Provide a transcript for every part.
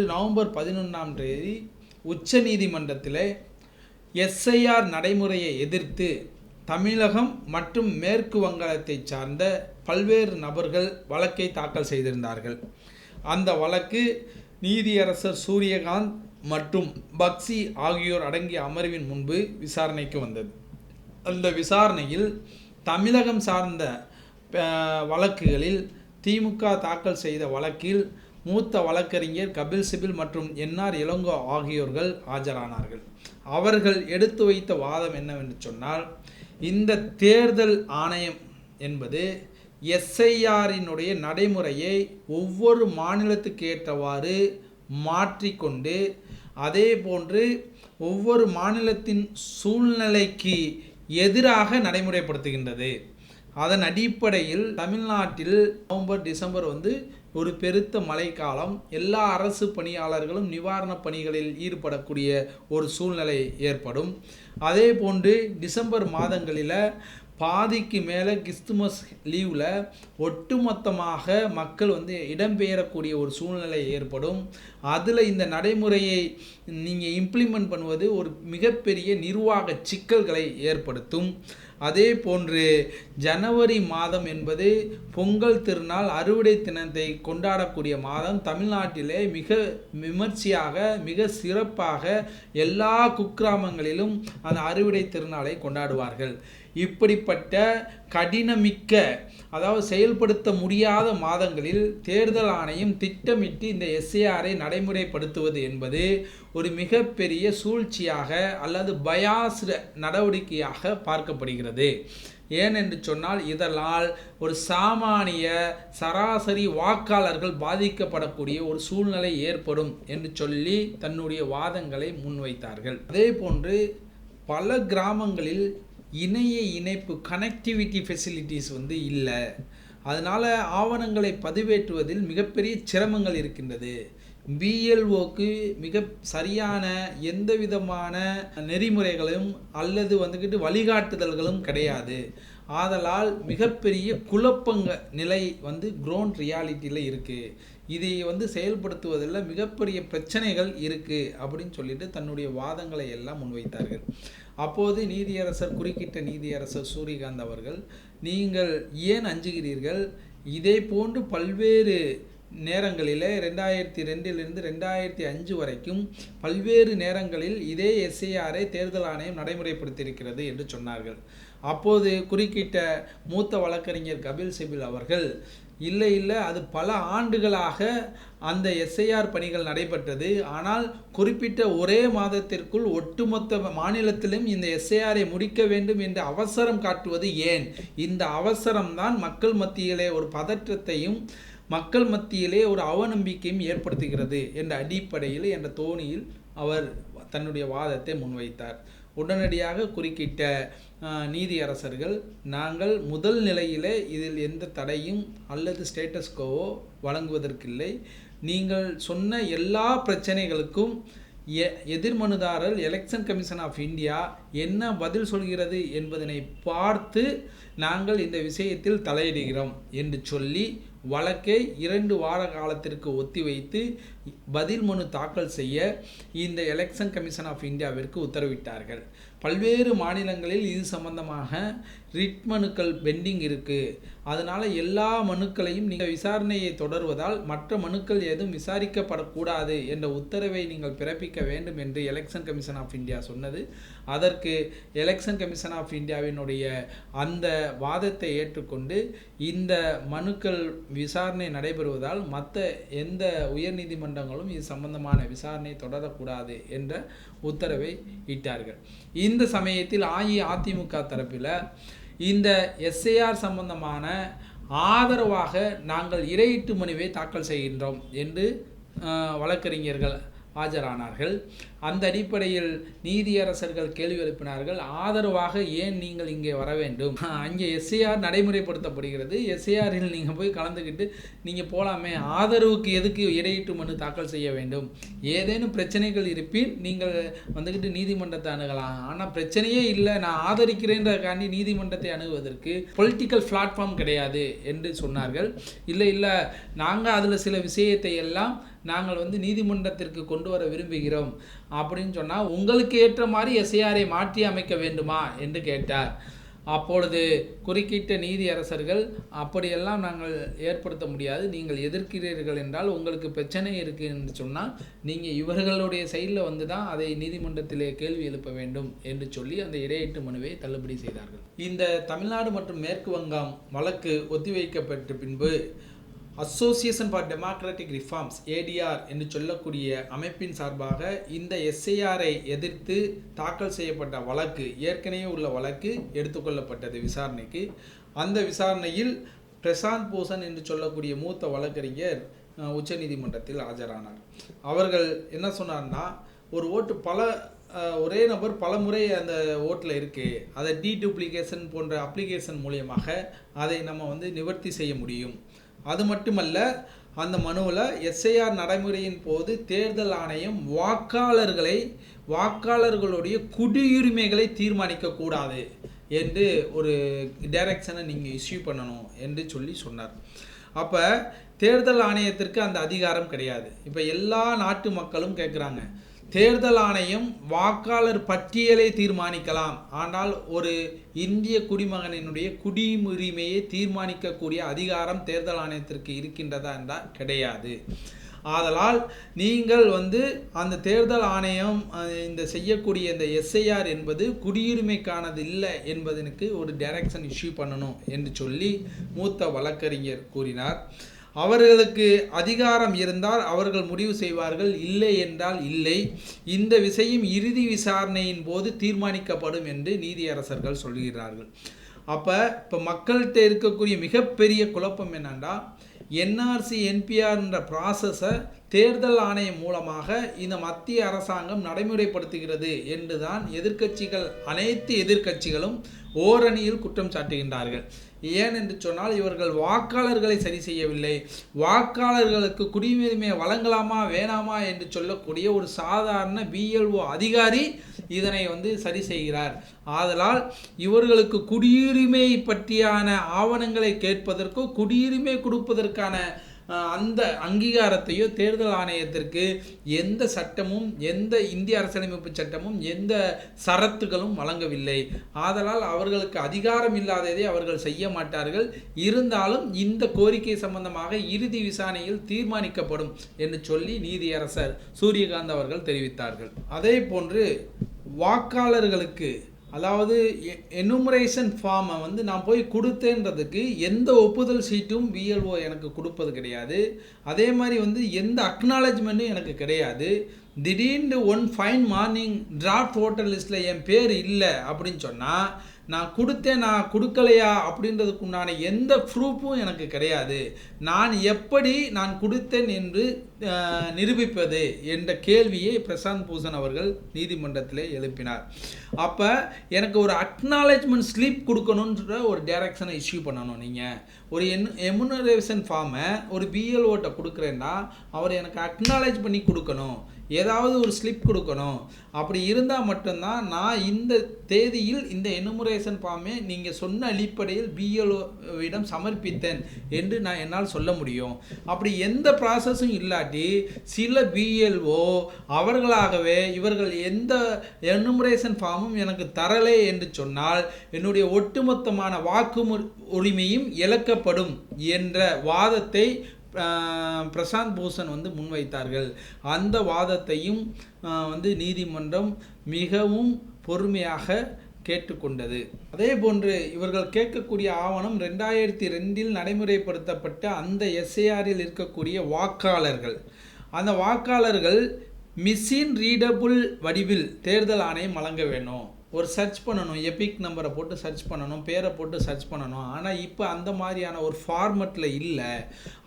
November பதினொன்றாம் தேதி உச்ச நீதிமன்றத்தில் எஸ்ஐஆர் நடைமுறையை எதிர்த்து தமிழகம் மற்றும் மேற்கு வங்காளத்தை சார்ந்த பல்வேறு நபர்கள் வழக்கை தாக்கல் செய்திருந்தார்கள். அந்த வழக்கு நீதியரசர் சூரியகாந்த் மற்றும் பக்சி ஆகியோர் அடங்கிய அமர்வின் முன்பு விசாரணைக்கு வந்தது. அந்த விசாரணையில் தமிழகம் சார்ந்த வழக்குகளில் திமுக தாக்கல் செய்த வழக்கில் மூத்த வழக்கறிஞர் கபில் சிபில் மற்றும் என்ஆர் இளங்கோ ஆகியோர்கள் ஆஜரானார்கள். அவர்கள் எடுத்து வைத்த வாதம் என்னவென்று சொன்னால் இந்த தேர்தல் ஆணையம் என்பது எஸ்ஐஆரினுடைய நடைமுறையை ஒவ்வொரு மாநிலத்துக்கு ஏற்றவாறு மாற்றிக்கொண்டு அதே போன்று ஒவ்வொரு மாநிலத்தின் சூழ்நிலைக்கு எதிராக நடைமுறைப்படுத்துகின்றது. அதன் அடிப்படையில் தமிழ்நாட்டில் நவம்பர் டிசம்பர் வந்து ஒரு பெருத்த மழைக்காலம் எல்லா அரசு பணியாளர்களும் நிவாரணப் பணிகளில் ஈடுபடக்கூடிய ஒரு சூழ்நிலை ஏற்படும். அதே போன்று டிசம்பர் மாதங்களில் பாதிக்கு மேலே கிறிஸ்துமஸ் லீவில் ஒட்டுமொத்தமாக மக்கள் வந்து இடம்பெயரக்கூடிய ஒரு சூழ்நிலை ஏற்படும். அதில் இந்த நடைமுறையை நீங்கள் இம்ப்ளிமெண்ட் பண்ணுவது ஒரு மிகப்பெரிய நிர்வாக சிக்கல்களை ஏற்படுத்தும். அதே போன்று ஜனவரி மாதம் என்பது பொங்கல் திருநாள் அறுவடை தினத்தை கொண்டாடக்கூடிய மாதம். தமிழ்நாட்டிலே மிக விமர்சையாக மிக சிறப்பாக எல்லா குக்கிராமங்களிலும் அந்த அறுவடை திருநாளை கொண்டாடுவார்கள். இப்படிப்பட்ட கடினமிக்க அதாவது செயல்படுத்த முடியாத மாதங்களில் தேர்தல் ஆணையம் திட்டமிட்டு இந்த எஸ்ஏஆரை நடைமுறைப்படுத்துவது என்பது ஒரு மிகப்பெரிய சூழ்ச்சியாக அல்லது பயாஸ்டு நடவடிக்கையாக பார்க்கப்படுகிறது. ஏனென்று சொன்னால் இதனால் ஒரு சாமானிய சராசரி வாக்காளர்கள் பாதிக்கப்படக்கூடிய ஒரு சூழ்நிலை ஏற்படும் என்று சொல்லி தன்னுடைய வாதங்களை முன்வைத்தார்கள். அதே போன்று பல கிராமங்களில் இணைய இணைப்பு கனெக்டிவிட்டி ஃபெசிலிட்டிஸ் வந்து இல்லை. அதனால் ஆவணங்களை பதிவேற்றுவதில் மிகப்பெரிய சிரமங்கள் இருக்கின்றது. பிஎல்ஓக்கு மிக சரியான எந்த விதமான நெறிமுறைகளும் அல்லது வந்துக்கிட்டு வழிகாட்டுதல்களும் கிடையாது. ஆதலால் மிகப்பெரிய குழப்பங்க நிலை வந்து க்ரோன் ரியாலிட்டியில் இருக்குது இதை வந்து செயல்படுத்துவதில் மிகப்பெரிய பிரச்சனைகள் இருக்குது அப்படின்னு சொல்லிட்டு தன்னுடைய வாதங்களை எல்லாம் முன்வைத்தார்கள். அப்போது நீதியரசர் குறுக்கிட்ட நீதியரசர் சூரியகாந்த் அவர்கள் நீங்கள் ஏன் அஞ்சுகிறீர்கள்? இதே போன்று பல்வேறு நேரங்களில் ரெண்டாயிரத்தி ரெண்டிலிருந்து ரெண்டாயிரத்தி அஞ்சு வரைக்கும் பல்வேறு நேரங்களில் இதே எஸ்ஐஆரை தேர்தல் ஆணையம் நடைமுறைப்படுத்தியிருக்கிறது என்று சொன்னார்கள். அப்போது குறுக்கிட்ட மூத்த வழக்கறிஞர் கபில் சிபில் அவர்கள் இல்லை இல்லை அது பல ஆண்டுகளாக அந்த எஸ்ஐஆர் பணிகள் நடைபெற்றது. ஆனால் குறிப்பிட்ட ஒரே மாதத்திற்குள் ஒட்டுமொத்த மாநிலத்திலும் இந்த எஸ்ஐஆரை முடிக்க வேண்டும் என்று அவசரம் காட்டுவது ஏன்? இந்த அவசரம்தான் மக்கள் மத்தியிலே ஒரு பதற்றத்தையும் மக்கள் மத்தியிலே ஒரு அவநம்பிக்கையும் ஏற்படுத்துகிறது என்ற அடிப்படையில் என்ற தோணியில் அவர் தன்னுடைய வாதத்தை முன்வைத்தார். உடனடியாக குறுக்கிட்ட நீதியரசர்கள் நாங்கள் முதல் நிலையிலே இதில் எந்த தடையும் அல்லது ஸ்டேட்டஸ்கோவோ வழங்குவதற்கில்லை. நீங்கள் சொன்ன எல்லா பிரச்சனைகளுக்கும் எ எதிர்மனுதாரர் எலெக்ஷன் கமிஷன் ஆஃப் இந்தியா என்ன பதில் சொல்கிறது என்பதனை பார்த்து நாங்கள் இந்த விஷயத்தில் தலையிடுகிறோம் என்று சொல்லி வழக்கை இரண்டு வார காலத்திற்கு ஒத்திவைத்து பதில் மனு தாக்கல் செய்ய இந்த எலெக்ஷன் கமிஷன் ஆஃப் இந்தியாவிற்கு உத்தரவிட்டார்கள். பல்வேறு மாநிலங்களில் இது சம்பந்தமாக ரிட் மனுக்கள் பெண்டிங் இருக்குது அதனால் எல்லா மனுக்களையும் நீங்கள் விசாரணையை தொடர்வதால் மற்ற மனுக்கள் எதுவும் விசாரிக்கப்படக்கூடாது என்ற உத்தரவை நீங்கள் பிறப்பிக்க வேண்டும் என்று எலெக்ஷன் கமிஷன் ஆஃப் இந்தியா சொன்னது. அதற்கு எலெக்ஷன் கமிஷன் ஆஃப் இந்தியாவினுடைய அந்த வாதத்தை ஏற்றுக்கொண்டு இந்த மனுக்கள் விசாரணை நடைபெறுவதால் மற்ற எந்த உயர்நீதிமன்றங்களும் இது சம்பந்தமான விசாரணை தொடரக்கூடாது என்ற உத்தரவை இட்டார்கள். இந்த சமயத்தில் அஇஅதிமுக தரப்பில் இந்த எஸ்ஏஆர் சம்பந்தமான ஆதரவாக நாங்கள் இரையீட்டு மனுவை தாக்கல் செய்கின்றோம் என்று அஹ், வழக்கறிஞர்கள் ஆஜரானார்கள். அந்த அடிப்படையில் நீதியரசர்கள் கேள்வி எழுப்பினார்கள் ஆதரவாக ஏன் நீங்கள் இங்கே வர வேண்டும்? அங்கே எஸ்ஐஆர் நடைமுறைப்படுத்தப்படுகிறது. எஸ்ஏஆரில் நீங்கள் போய் கலந்துக்கிட்டு நீங்கள் போகலாமே ஆதரவுக்கு எதுக்கு இடையீட்டு மனு தாக்கல் செய்ய வேண்டும்? ஏதேனும் பிரச்சனைகள் இருப்பின் நீங்கள் வந்துக்கிட்டு நீதிமன்றத்தை அணுகலாம். ஆனால் பிரச்சனையே இல்லை நான் ஆதரிக்கிறேன்றதுக்காண்டி நீதிமன்றத்தை அணுகுவதற்கு பொலிட்டிக்கல் பிளாட்ஃபார்ம் கிடையாது என்று சொன்னார்கள். இல்லை இல்லை நாங்கள் அதில் சில விஷயத்தை எல்லாம் நாங்கள் வந்து நீதிமன்றத்திற்கு கொண்டு வர விரும்புகிறோம் அப்படின்னு சொன்னால் உங்களுக்கு ஏற்ற மாதிரி எஸ்ஐஆரை மாற்றி அமைக்க வேண்டுமா? என்று கேட்டார். அப்பொழுது குறுக்கிட்ட நீதியரசர்கள் அப்படியெல்லாம் நாங்கள் ஏற்படுத்த முடியாது. நீங்கள் எதிர்க்கிறீர்கள் என்றால் உங்களுக்கு பிரச்சனை இருக்குது என்று சொன்னால் நீங்கள் இவர்களுடைய சைடில் வந்து தான் அதை நீதிமன்றத்திலே கேள்வி எழுப்ப வேண்டும் என்று சொல்லி அந்த இடையீட்டு மனுவை தள்ளுபடி செய்தார்கள். இந்த தமிழ்நாடு மற்றும் மேற்கு வங்கம் வழக்கு ஒத்திவைக்கப்பட்ட பின்பு association for democratic reforms ADR என்று சொல்லக்கூடிய அமைப்பின் சார்பாக இந்த எஸ்ஐஆரை எதிர்த்து தாக்கல் செய்யப்பட்ட வழக்கு ஏற்கனவே உள்ள வழக்கு எடுத்துக்கொள்ளப்பட்டது விசாரணைக்கு. அந்த விசாரணையில் பிரசாந்த் பூஷன் என்று சொல்லக்கூடிய மூத்த வழக்கறிஞர் உச்சநீதிமன்றத்தில் ஆஜரானார். அவர்கள் என்ன சொன்னார்னா ஒரு ஓட்டு பல ஒரே நபர் பல முறை அந்த ஓட்டில் இருக்குது அதை டீடூப்ளிகேஷன் போன்ற அப்ளிகேஷன் மூலியமாக அதை நம்ம வந்து நிவர்த்தி செய்ய முடியும். அது மட்டுமல்ல அந்த மனுவில் எஸ்ஐஆர் நடைமுறையின் போது தேர்தல் ஆணையம் வாக்காளர்களை வாக்காளர்களுடைய குடியுரிமைகளை தீர்மானிக்கக்கூடாது என்று ஒரு டைரக்ஷனை நீங்கள் இஷ்யூ பண்ணணும் என்று சொல்லி சொன்னார். அப்போ தேர்தல் ஆணையத்திற்கு அந்த அதிகாரம் கிடையாது. இப்போ எல்லா நாட்டு மக்களும் கேட்குறாங்க தேர்தல் ஆணையம் வாக்காளர் பட்டியலை தீர்மானிக்கலாம். ஆனால் ஒரு இந்திய குடிமகனினுடைய குடியுரிமையை தீர்மானிக்கக்கூடிய அதிகாரம் தேர்தல் ஆணையத்திற்கு இருக்கின்றதா என்றால் கிடையாது. ஆதலால் நீங்கள் வந்து அந்த தேர்தல் ஆணையம் இந்த செய்யக்கூடிய இந்த எஸ்ஐஆர் என்பது குடியுரிமைக்கானது இல்லை என்பதற்கு ஒரு டைரக்ஷன் இஷ்யூ பண்ணணும் என்று சொல்லி மூத்த வழக்கறிஞர் கூறினார். அவர்களுக்கு அதிகாரம் இருந்தால் அவர்கள் முடிவு செய்வார்கள் இல்லை என்றால் இல்லை. இந்த விஷயம் இறுதி விசாரணையின் போது தீர்மானிக்கப்படும் என்று நீதியரசர்கள் சொல்கிறார்கள். அப்போ இப்போ மக்கள்கிட்ட இருக்கக்கூடிய மிகப்பெரிய குழப்பம் என்னென்னா என்ஆர்சி என்பிஆர்ன்ற ப்ராசஸை தேர்தல் ஆணையம் மூலமாக இந்த மத்திய அரசாங்கம் நடைமுறைப்படுத்துகிறது என்று தான் எதிர்க்கட்சிகள் அனைத்து எதிர்க்கட்சிகளும் ஓரணியில் குற்றம் சாட்டுகின்றார்கள். ஏன் என்று சொன்னால் இவர்கள் வாக்காளர்களை சரி செய்யவில்லை. வாக்காளர்களுக்கு குடியுரிமை வழங்கலாமா வேணாமா என்று சொல்லக்கூடிய ஒரு சாதாரண பிஎல்ஓ அதிகாரி இதனை வந்து சரி செய்கிறார். ஆதலால் இவர்களுக்கு குடியுரிமை பற்றியான ஆவணங்களை கேட்பதற்கோ குடியுரிமை கொடுப்பதற்கான அந்த அங்கீகாரத்தையோ தேர்தல் ஆணையத்திற்கு எந்த சட்டமும் எந்த இந்திய அரசியலமைப்பு சட்டமும் எந்த சரத்துகளும் வழங்கவில்லை. ஆதலால் அவர்களுக்கு அதிகாரம் இல்லாததை அவர்கள் செய்ய மாட்டார்கள். இருந்தாலும் இந்த கோரிக்கை சம்பந்தமாக இறுதி விசாரணையில் தீர்மானிக்கப்படும் என்று சொல்லி நீதியரசர் சூரியகாந்த் அவர்கள் தெரிவித்தார்கள். அதே போன்று வாக்காளர்களுக்கு அதாவது எனுமரேஷன் ஃபார்மை வந்து நான் போய் கொடுத்தேன்றதுக்கு எந்த ஒப்புதல் சீட்டும் பிஎல்ஓ எனக்கு கொடுப்பது கிடையாது. அதே மாதிரி வந்து எந்த அக்னாலஜ்மெண்ட்டும் எனக்கு கிடையாது. திடீர்னு one fine morning draft voter லிஸ்ட்டில் என் பேர் இல்லை அப்படின்னு சொன்னால் நான் கொடுத்தேன் நான் கொடுக்கலையா அப்படின்றதுக்கு உண்டான எந்த ப்ரூஃபும் எனக்கு கிடையாது. நான் எப்படி நான் கொடுத்தேன் என்று நிரூபிப்பது என்ற கேள்வியை பிரசாந்த் பூஷன் அவர்கள் நீதிமன்றத்தில் எழுப்பினார். அப்போ எனக்கு ஒரு அக்னாலேஜ்மெண்ட் ஸ்லிப் கொடுக்கணுன்ற ஒரு டேரக்ஷனை இஷ்யூ பண்ணணும் நீங்கள் ஒரு என் எமுனரேஷன் ஃபார்மை ஒரு பிஎல்ஓட்ட கொடுக்குறேன்னா அவர் எனக்கு அக்னாலேஜ் பண்ணி கொடுக்கணும். ஏதாவது ஒரு ஸ்லிப் கொடுக்கணும். அப்படி இருந்தால் மட்டும்தான் நான் இந்த தேதியில் இந்த எனுமரேஷன் ஃபார்மை நீங்கள் சொன்ன அடிப்படையில் பிஎல்ஓவிடம் சமர்ப்பித்தேன் என்று நான் என்னால் சொல்ல முடியும். அப்படி எந்த ப்ராசஸும் இல்லாட்டி சில பிஎல்ஓ அவர்களாகவே இவர்கள் எந்த எனுமரேஷன் ஃபார்மும் எனக்கு தரலை என்று சொன்னால் என்னுடைய ஒட்டுமொத்தமான வாக்கு உரிமையும் இழக்கப்படும் என்ற வாதத்தை பிரசாந்த் பூஷன் வந்து முன்வைத்தார்கள். அந்த வாதத்தையும் வந்து நீதிமன்றம் மிகவும் பொறுமையாக கேட்டுக்கொண்டது. அதே போன்று இவர்கள் கேட்கக்கூடிய ஆவணம் ரெண்டாயிரத்தி ரெண்டில் நடைமுறைப்படுத்தப்பட்ட அந்த எஸ்ஏஆரில் இருக்கக்கூடிய வாக்காளர்கள். அந்த வாக்காளர்கள் மிஷின் ரீடபுள் வடிவில் தேர்தல் ஆணையம் வழங்க வேணும். ஒரு சர்ச் பண்ணணும் எபிக் நம்பரை போட்டு சர்ச் பண்ணணும் பேரை போட்டு சர்ச் பண்ணணும். ஆனால் இப்போ அந்த மாதிரியான ஒரு ஃபார்மெட்டில் இல்லை.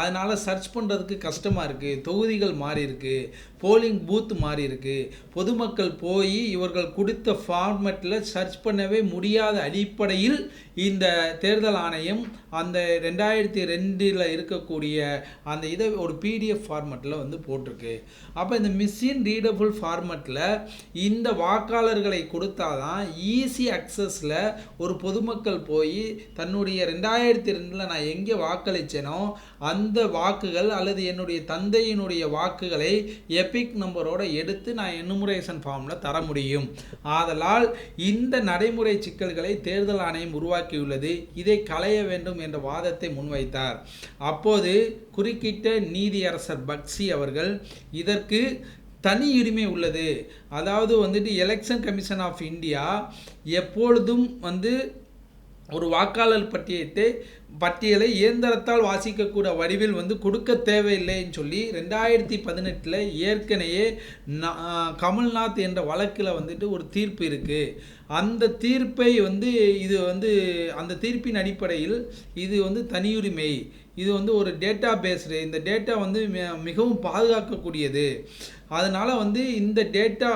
அதனால் சர்ச் பண்ணுறதுக்கு கஷ்டமாக இருக்குது தொகுதிகள் மாறி இருக்குது போலிங் பூத் மாறி இருக்குது பொதுமக்கள் போய் இவர்கள் கொடுத்த ஃபார்மெட்டில் சர்ச் பண்ணவே முடியாத அடிப்படையில் இந்த தேர்தல் ஆணையம் அந்த ரெண்டாயிரத்தி ரெண்டில் இருக்கக்கூடிய அந்த இதை ஒரு பிடிஎஃப் ஃபார்மெட்டில் வந்து போட்டிருக்கு. அப்போ இந்த மிஷின் ரீடபுள் ஃபார்மெட்டில் இந்த வாக்காளர்களை கொடுத்தாதான் தான் ஈஸி அக்சஸில் ஒரு பொதுமக்கள் போய் தன்னுடைய ரெண்டாயிரத்தி ரெண்டில் நான் எங்கே வாக்களித்தேனோ அந்த வாக்குகள் அல்லது என்னுடைய தந்தையினுடைய வாக்குகளை எபிக் நம்பரோடு எடுத்து நான் எனுமுரேஷன் ஃபார்மில் தர முடியும். ஆதலால் இந்த நடைமுறை சிக்கல்களை தேர்தல் ஆணையம் உருவாக்கி உருவாக்கியுள்ளது. இதை களைய வேண்டும் என்ற வாதத்தை முன்வைத்தார். அப்போது குறுக்கிட்ட நீதியரசர் பக்சி அவர்கள் இதற்கு தனி உரிமை உள்ளது. அதாவது வந்துட்டு எலெக்ஷன் கமிஷன் ஆஃப் இந்தியா எப்பொழுதும் வந்து ஒரு வாக்காளர் பட்டியத்தை பட்டியலை இயந்திரத்தால் வாசிக்கக்கூட வடிவில் வந்து கொடுக்க தேவையில்லைன்னு சொல்லி ரெண்டாயிரத்தி பதினெட்டில் ஏற்கனவே கமல்நாத் என்ற வழக்கில் வந்துட்டு ஒரு தீர்ப்பு இருக்குது அந்த தீர்ப்பை வந்து இது வந்து அந்த தீர்ப்பின் அடிப்படையில் இது வந்து தனியுரிமை. இது வந்து ஒரு டேட்டா பேஸ்டு. இந்த டேட்டா வந்து மிகவும் பாதுகாக்கக்கூடியது. அதனால் வந்து இந்த டேட்டா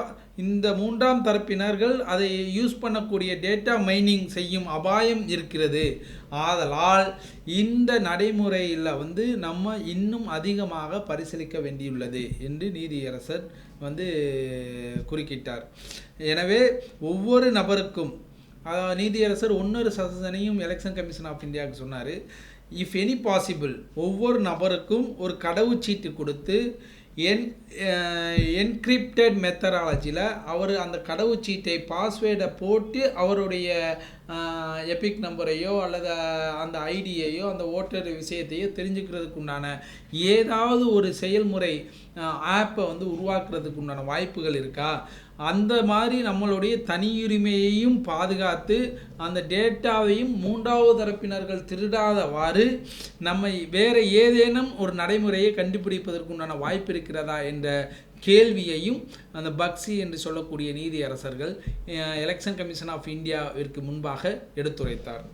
இந்த மூன்றாம் தரப்பினர்கள் அதை யூஸ் பண்ணக்கூடிய டேட்டா மைனிங் செய்யும் அபாயம் இருக்கிறது. ஆதலால் இந்த நடைமுறையில் வந்து நம்ம இன்னும் அதிகமாக பரிசீலிக்க வேண்டியுள்ளது என்று நீதியரசர் வந்து குறுக்கிட்டார். எனவே ஒவ்வொரு நபருக்கும் நீதியரசர் ஒன்னொரு சசனையும் எலெக்ஷன் கமிஷன் ஆஃப் இந்தியாவுக்கு சொன்னார். இஃப் எனி பாசிபிள் ஒவ்வொரு நபருக்கும் ஒரு கடவுச்சீட்டு கொடுத்து என் என்கிரிப்டட் மெத்தடாலஜியில் அவர் அந்த கடவுச்சீட்டை பாஸ்வேர்டை போட்டு அவருடைய எபிக் நம்பரையோ அல்லது அந்த ஐடியையோ அந்த ஓட்டர் விஷயத்தையோ தெரிஞ்சுக்கிறதுக்கு உண்டான ஏதாவது ஒரு செயல்முறை ஆப்பை வந்து உருவாக்குறதுக்கு உண்டான வாய்ப்புகள் இருக்கா? அந்த மாதிரி நம்மளுடைய தனியுரிமையையும் பாதுகாத்து அந்த டேட்டாவையும் மூன்றாவது தரப்பினர்கள் திருடாதவாறு நம்மை வேறு ஏதேனும் ஒரு நடைமுறையை கண்டுபிடிப்பதற்குண்டான வாய்ப்பு இருக்கிறதா என்ற கேள்வியையும் அந்த பக்சி என்று சொல்லக்கூடிய நீதியரசர்கள் எலெக்ஷன் கமிஷன் ஆஃப் இந்தியாவிற்கு முன்பாக எடுத்துரைத்தார்.